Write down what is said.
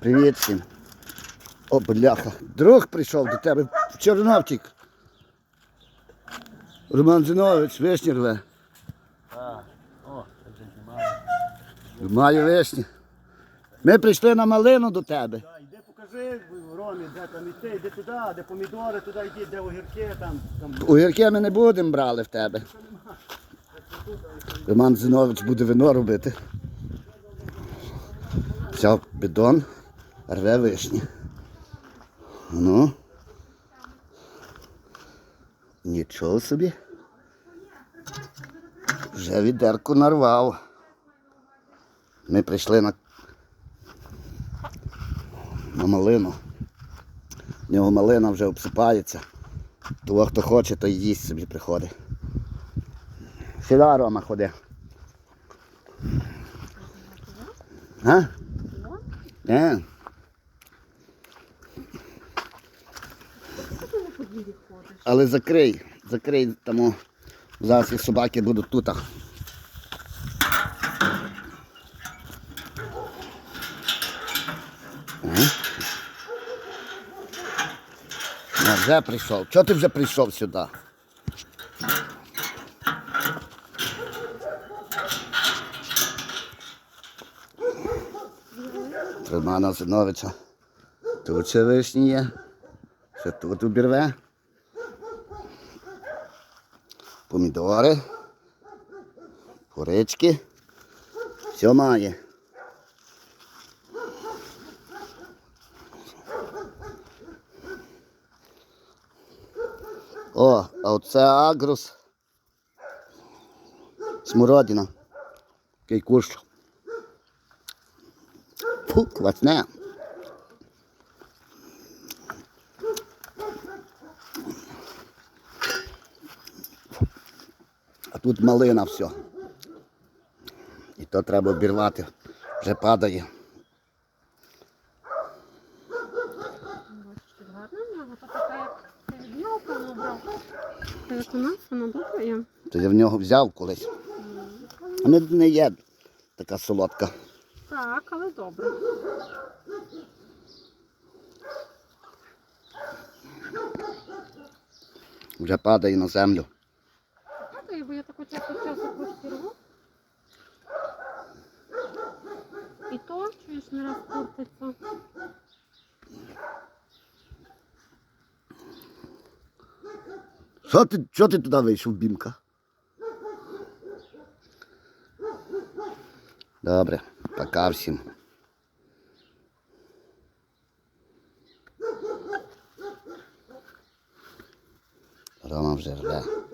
Привіт всім. О, бляха. Друг прийшов до тебе. Чорновчик. Роман Зинович, вишні рве. Маю вишні. Ми прийшли на малину до тебе. Йди покажи Ромі, де там іти, йди туди, де помідори, туди йди, де огірки, там, там. Огірки ми не будемо брали в тебе. Роман Зинович буде вино робити. Взяв бидон, рве вишні. Ну. Нічого собі. Вже відерку нарвав. Ми прийшли на, на малину. В нього малина вже обсипається. Того, хто хоче, той їсть собі приходить. Сюди, Рома, ходи. А? Не. Але закрий, закрий тому. Зараз собаки будуть тут. Ну, вже прийшов. Чого ти вже прийшов сюди? Романа Зиновича. Тут ще вишні є. Ще тут обірве. Помідори. Курички. Все має. О, а оце агрус. Смородина. Який кущ. Фу, квасне. А тут малина все. І то треба обірвати. Вже падає. То вона я в нього взяв колись. А не, не є така солодка. Так, але добре. Вже падає на землю. точно распутаться. Что ты, что ты туда вышел, Бимка? Добре, пока всем. Рома вже рве.